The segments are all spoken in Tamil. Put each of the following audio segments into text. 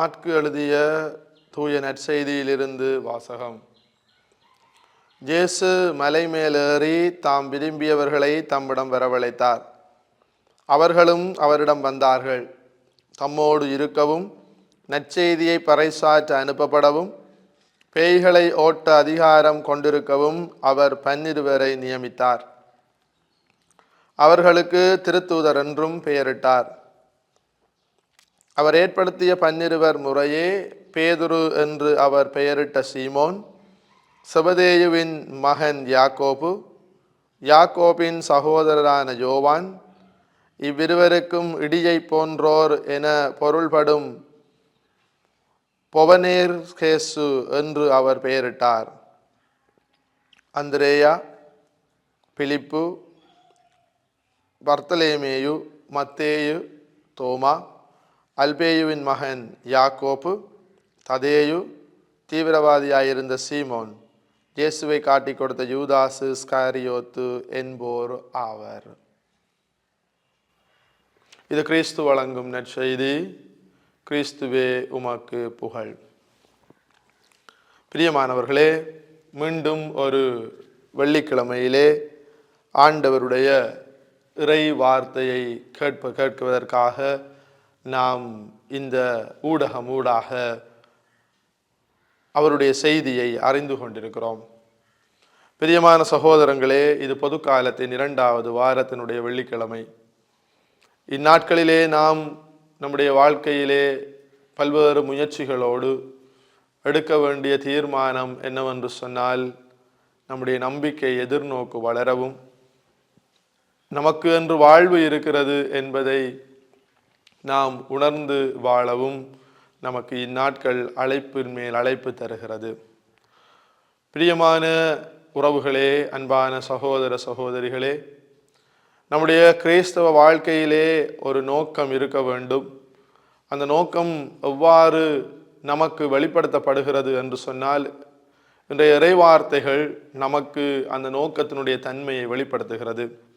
மாற்கு எழுதிய தூய நற்செய்தியிலிருந்து வாசகம். ஜேசு மலை மேலேறி தாம் விரும்பியவர்களை தம்மிடம் வரவழைத்தார். அவர்களும் அவரிடம் வந்தார்கள். தம்மோடு இருக்கவும் நற்செய்தியை பறைசாற்ற அனுப்பப்படவும் பேய்களை ஓட்ட அதிகாரம் கொண்டிருக்கவும் அவர் பன்னிருவரை நியமித்தார். அவர்களுக்கு திருத்தூதர் என்றும் பெயரிட்டார். அவர் ஏற்படுத்திய பன்னிருவர் முறையே பேதுரு என்று அவர் பெயரிட்ட சீமோன் செபதேயுவின் மகன் யாக்கோபு யாக்கோபின் சகோதரரான யோவான் இவ்விருவருக்கும் இடியை போன்றோர் என பொருள்படும் பொவனேர் கேசு என்று அவர் பெயரிட்டார். அந்திரேயா பிலிப்பு பர்த்தலேமேயு மத்தேயு தோமா அல்பேயுவின் மகன் யாக்கோப்பு ததேயு தீவிரவாதியாயிருந்த சீமோன் இயேசுவை காட்டிக் கொடுத்த யூதாசு ஸ்காரியோத்து என்போர் ஆவர். இது கிறிஸ்து வழங்கும் நற்செய்தி. கிறிஸ்துவே உமக்கு புகழ். பிரியமானவர்களே மீண்டும் ஒரு வெள்ளிக்கிழமையிலே ஆண்டவருடைய இறை வார்த்தையை கேட்ப கேட்குவதற்காக நாம் இந்த ஊடகம் ஊடாக அவருடைய செய்தியை அறிந்து கொண்டிருக்கிறோம். பிரியமான சகோதரங்களே இது பொது காலத்தின் இரண்டாவது வாரத்தினுடைய வெள்ளிக்கிழமை. இந்நாட்களிலே நாம் நம்முடைய வாழ்க்கையிலே பல்வேறு முயற்சிகளோடு எடுக்க வேண்டிய தீர்மானம் என்னவென்று சொன்னால் நம்முடைய நம்பிக்கை எதிர்நோக்கு வளரவும் நமக்கு என்று வாழ்வு இருக்கிறது என்பதை நாம் உணர்ந்து வாழவும் நமக்கு இந்நாட்கள் அழைப்பின் மேல் அழைப்பு தருகிறது. பிரியமான உறவுகளே அன்பான சகோதர சகோதரிகளே நம்முடைய கிறிஸ்தவ வாழ்க்கையிலே ஒரு நோக்கம் இருக்க வேண்டும். அந்த நோக்கம் எவ்வாறு நமக்கு வெளிப்படுத்தப்படுகிறது என்று சொன்னால் இன்றைய இறைவார்த்தைகள் நமக்கு அந்த நோக்கத்தினுடைய தன்மையை வெளிப்படுத்துகிறது.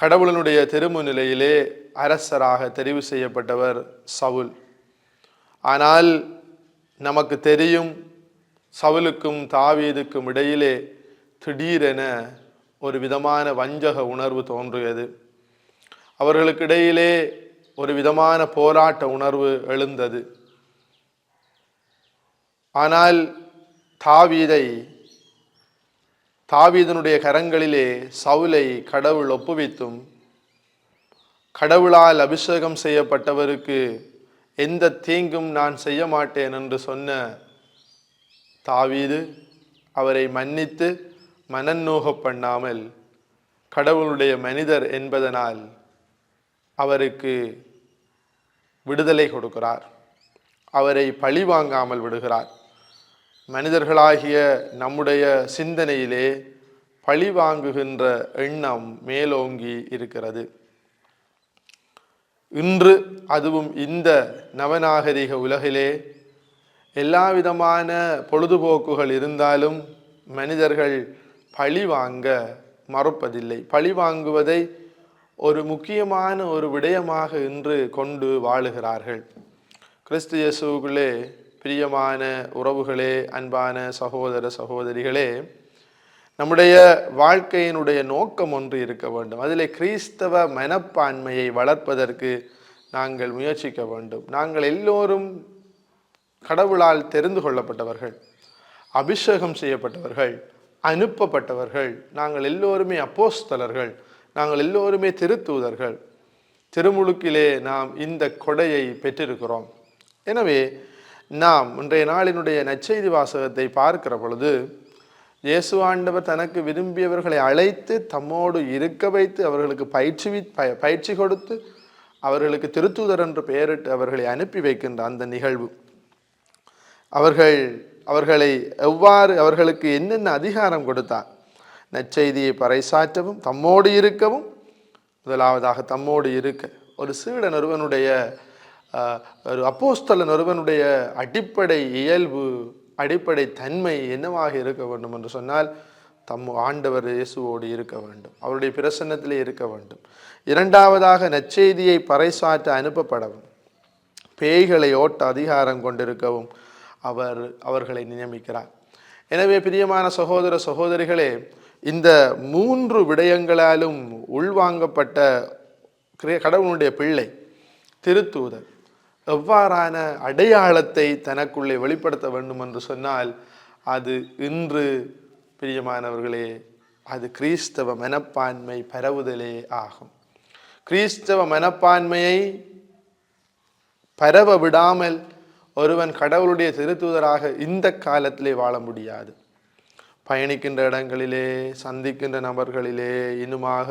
கடவுளனுடைய திருமுநிலையிலே அரசராக தெரிவு செய்யப்பட்டவர் சவுல். ஆனால் நமக்கு தெரியும் சவுலுக்கும் தாவீதுக்கும் இடையிலே திடீரென ஒரு விதமான வஞ்சக உணர்வு தோன்றியது. அவர்களுக்கிடையிலே ஒரு விதமான போராட்ட உணர்வு எழுந்தது. ஆனால் தாவீதை தாவீதனுடைய கரங்களிலே சவுலை கடவுள் ஒப்புவித்தும் கடவுளால் அபிஷேகம் செய்யப்பட்டவருக்கு எந்த தீங்கும் நான் செய்ய மாட்டேன் என்று சொன்ன தாவீது அவரை மன்னித்து மனநோக பண்ணாமல் கடவுளுடைய மனிதர் என்பதனால் அவருக்கு விடுதலை கொடுக்கிறார். அவரை பழி வாங்காமல் விடுகிறார். மனிதர்களாகிய நம்முடைய சிந்தனையிலே பழி வாங்குகின்ற எண்ணம் மேலோங்கி இருக்கிறது. இன்று அதுவும் இந்த நவநாகரிக உலகிலே எல்லா விதமான பொழுதுபோக்குகள் இருந்தாலும் மனிதர்கள் பழி வாங்க மறுப்பதில்லை. பழி வாங்குவதை ஒரு முக்கியமான ஒரு விடயமாக இன்று கொண்டு வாழுகிறார்கள். கிறிஸ்து இயேசுக்குள்ளே பிரியமான உறவுகளே அன்பான சகோதர சகோதரிகளே நம்முடைய வாழ்க்கையினுடைய நோக்கம் ஒன்று இருக்க வேண்டும். அதில் கிறிஸ்தவ மனப்பான்மையை வளர்ப்பதற்கு நாங்கள் முயற்சிக்க வேண்டும். நாங்கள் எல்லோரும் கடவுளால் தெரிந்து கொள்ளப்பட்டவர்கள் அபிஷேகம் செய்யப்பட்டவர்கள் அனுப்பப்பட்டவர்கள் நாங்கள் எல்லோருமே அப்போஸ்தலர்கள் நாங்கள் எல்லோருமே திருத்தூதர்கள். திருமுழுக்கிலே நாம் இந்த கொடையை பெற்றிருக்கிறோம். எனவே நாம் இன்றைய நாளினுடைய நற்செய்தி வாசகத்தை பார்க்கிற பொழுது இயேசு ஆண்டவர் தனக்கு விரும்பியவர்களை அழைத்து தம்மோடு இருக்க வைத்து அவர்களுக்கு பயிற்சி பயிற்சி கொடுத்து அவர்களுக்கு திருத்தூதர் என்று பெயரிட்டு அவர்களை அனுப்பி வைக்கின்ற அந்த நிகழ்வு. அவர்கள் அவர்களை எவ்வாறு அவர்களுக்கு என்னென்ன அதிகாரம் கொடுத்தார்? நற்செய்தியை பறைசாற்றவும் தம்மோடு இருக்கவும் முதலாவதாக தம்மோடு இருக்க. ஒரு சீடன் ஒருவனுடைய ஒரு அப்போஸ்தலன் ஒருவனுடைய அடிப்படை இயல்பு அடிப்படை தன்மை என்னவாக இருக்க வேண்டும் என்று சொன்னால் தம் ஆண்டவர் இயேசுவோடு இருக்க வேண்டும். அவருடைய பிரசன்னத்திலே இருக்க வேண்டும். இரண்டாவதாக நற்செய்தியை பறைசாற்ற அனுப்பப்படவும் பேய்களை ஓட்ட அதிகாரம் கொண்டிருக்கவும் அவர் அவர்களை நியமிக்கிறார். எனவே பிரியமான சகோதர சகோதரிகளே இந்த மூன்று விடயங்களாலும் உள்வாங்கப்பட்ட கிரே- கடவுளுடைய பிள்ளை திருத்தூதர். எவ்வாறான அடையாளத்தை தனக்குள்ளே வெளிப்படுத்த வேண்டும் என்று சொன்னால் அது இன்று பிரியமானவர்களே அது கிறிஸ்தவ மனப்பான்மை பரவுதலே ஆகும். கிறிஸ்தவ மனப்பான்மையை பரவ விடாமல் ஒருவன் கடவுளுடைய திருத்தூதராக இந்த காலத்திலே வாழ முடியாது. பயணிக்கின்ற இடங்களிலே சந்திக்கின்ற நபர்களிலே இன்னுமாக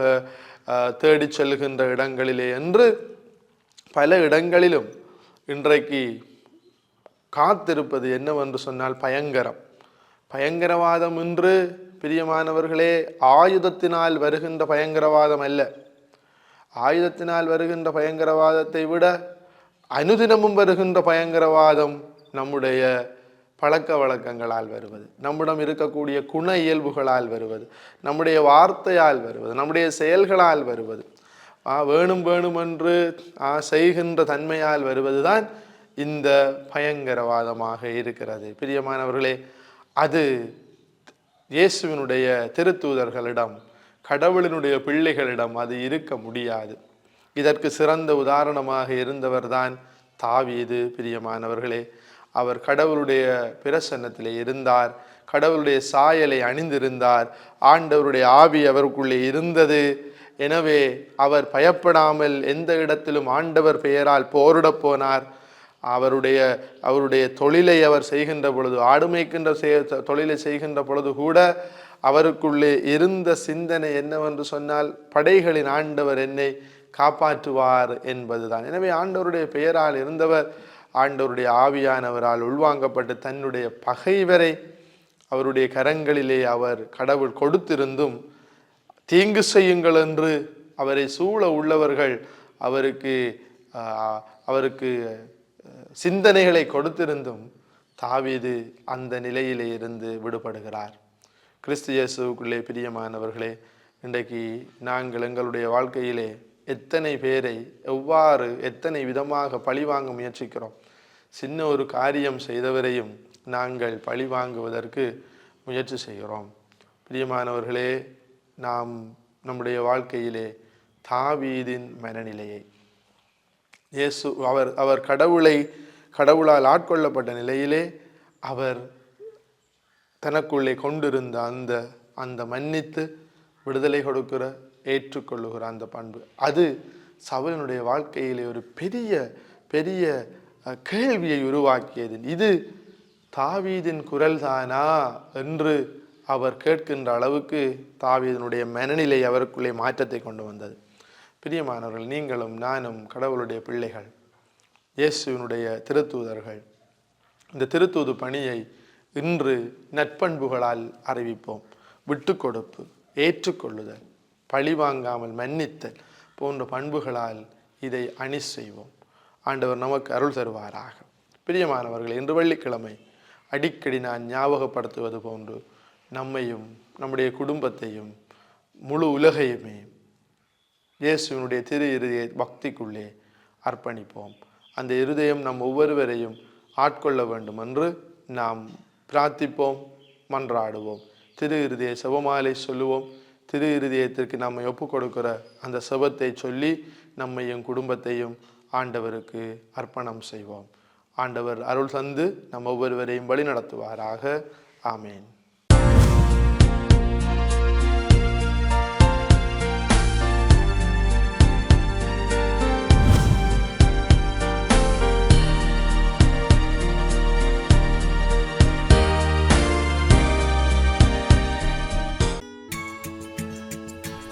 அஹ், தேடிச் செல்கின்ற இடங்களிலே என்று பல இடங்களிலும் இன்றைக்கு காத்திருப்பது என்னவென்று சொன்னால் பயங்கரம். பயங்கரவாதம் என்று பிரியமானவர்களே ஆயுதத்தினால் வருகின்ற பயங்கரவாதம் அல்ல. ஆயுதத்தினால் வருகின்ற பயங்கரவாதத்தை விட அனுதினமும் வருகின்ற பயங்கரவாதம் நம்முடைய பழக்க வழக்கங்களால் வருவது நம்மிடம் இருக்கக்கூடிய குண இயல்புகளால் வருவது நம்முடைய வார்த்தையால் வருவது நம்முடைய செயல்களால் வருவது வேணும் வேணும் என்று ஆ, செய்கின்ற தன்மையால் வருவதுதான் இந்த பயங்கரவாதமாக இருக்கிறது. பிரியமானவர்களே அது இயேசுவினுடைய திருத்தூதர்களிடம் கடவுளினுடைய பிள்ளைகளிடம் அது இருக்க முடியாது. இதற்கு சிறந்த உதாரணமாக இருந்தவர்தான் தாவீது பிரியமானவர்களே. அவர் கடவுளுடைய பிரசன்னத்திலே இருந்தார் கடவுளுடைய சாயலை அணிந்திருந்தார். ஆண்டவருடைய ஆவி அவருக்குள்ளே இருந்தது. எனவே அவர் பயப்படாமல் எந்த இடத்திலும் ஆண்டவர் பெயரால் போரிடப் போனார். அவருடைய அவருடைய தொழிலை அவர் செய்கின்ற பொழுது ஆடு மேய்க்கின்ற தொழிலை செய்கின்ற பொழுது கூட அவருக்குள்ளே இருந்த சிந்தனை என்னவென்று சொன்னால் படைகளின் ஆண்டவர் என்னை காப்பாற்றுவார் என்பதுதான். எனவே ஆண்டவருடைய பெயரால் இருந்தவர் ஆண்டவருடைய ஆவியானவரால் உள்வாங்கப்பட்டு தன்னுடைய பகைவரை அவருடைய கரங்களிலே அவர் கடவுள் கொடுத்திருந்தும் தீங்கு செய்யுங்கள் என்று அவரை சூழ உள்ளவர்கள் அவருக்கு அவருக்கு சிந்தனைகளை கொடுத்திருந்தும் தாவீது அந்த நிலையிலே இருந்து விடுபடுகிறார். கிறிஸ்து இயேசுக்குள்ளே பிரியமானவர்களே இன்றைக்கு நாங்கள் எங்களுடைய வாழ்க்கையிலே எத்தனை பேரை எவ்வாறு எத்தனை விதமாக பழிவாங்க முயற்சிக்கிறோம் சின்ன ஒரு காரியம் செய்தவரையும் நாங்கள் பழி வாங்குவதற்கு முயற்சி செய்கிறோம். பிரியமானவர்களே நாம் நம்முடைய வாழ்க்கையிலே தாவீதின் மனநிலையை இயேசு அவர் அவர் கடவுளை கடவுளால் ஆட்கொள்ளப்பட்ட நிலையிலே அவர் தனக்குள்ளே கொண்டிருந்த அந்த அந்த மன்னித்து விடுதலை கொடுக்கிற ஏற்றுக்கொள்ளுகிற அந்த பண்பு. அது சவலனுடைய வாழ்க்கையிலே ஒரு பெரிய பெரிய கேள்வியை உருவாக்கியது. இது தாவீதின் குரல்தானா என்று அவர் கேட்கின்ற அளவுக்கு தாவீதனுடைய மனநிலை அவருக்குள்ளே மாற்றத்தை கொண்டு வந்தது. பிரியமானவர்கள் நீங்களும் நானும் கடவுளுடைய பிள்ளைகள் இயேசுவினுடைய திருத்தூதர்கள். இந்த திருத்தூது பணியை இன்று நற்பண்புகளால் அறிவிப்போம். விட்டு கொடுப்பு ஏற்றுக்கொள்ளுதல் பழிவாங்காமல் மன்னித்தல் போன்ற பண்புகளால் இதை அணி செய்வோம். ஆண்டவர் நமக்கு அருள் தருவாராக. பிரியமானவர்கள் இன்று வெள்ளிக்கிழமை அடிக்கடி நான் ஞாபகப்படுத்துவது போன்று நம்மையும் நம்முடைய குடும்பத்தையும் முழு உலகையுமே இயேசுவினுடைய திரு இருதய பக்திக்குள்ளே அர்ப்பணிப்போம். அந்த இருதயம் நம் ஒவ்வொருவரையும் ஆட்கொள்ள வேண்டும் என்று நாம் பிரார்த்திப்போம் மன்றாடுவோம். திரு இருதய செபமாலை சொல்லுவோம். திரு இருதயத்திற்கு நம்மை ஒப்பு கொடுக்கிற அந்த செபத்தை சொல்லி நம்மையும் குடும்பத்தையும் ஆண்டவருக்கு அர்ப்பணம் செய்வோம். ஆண்டவர் அருள் தந்து நம் ஒவ்வொருவரையும் வழி நடத்துவாராக ஆமேன்.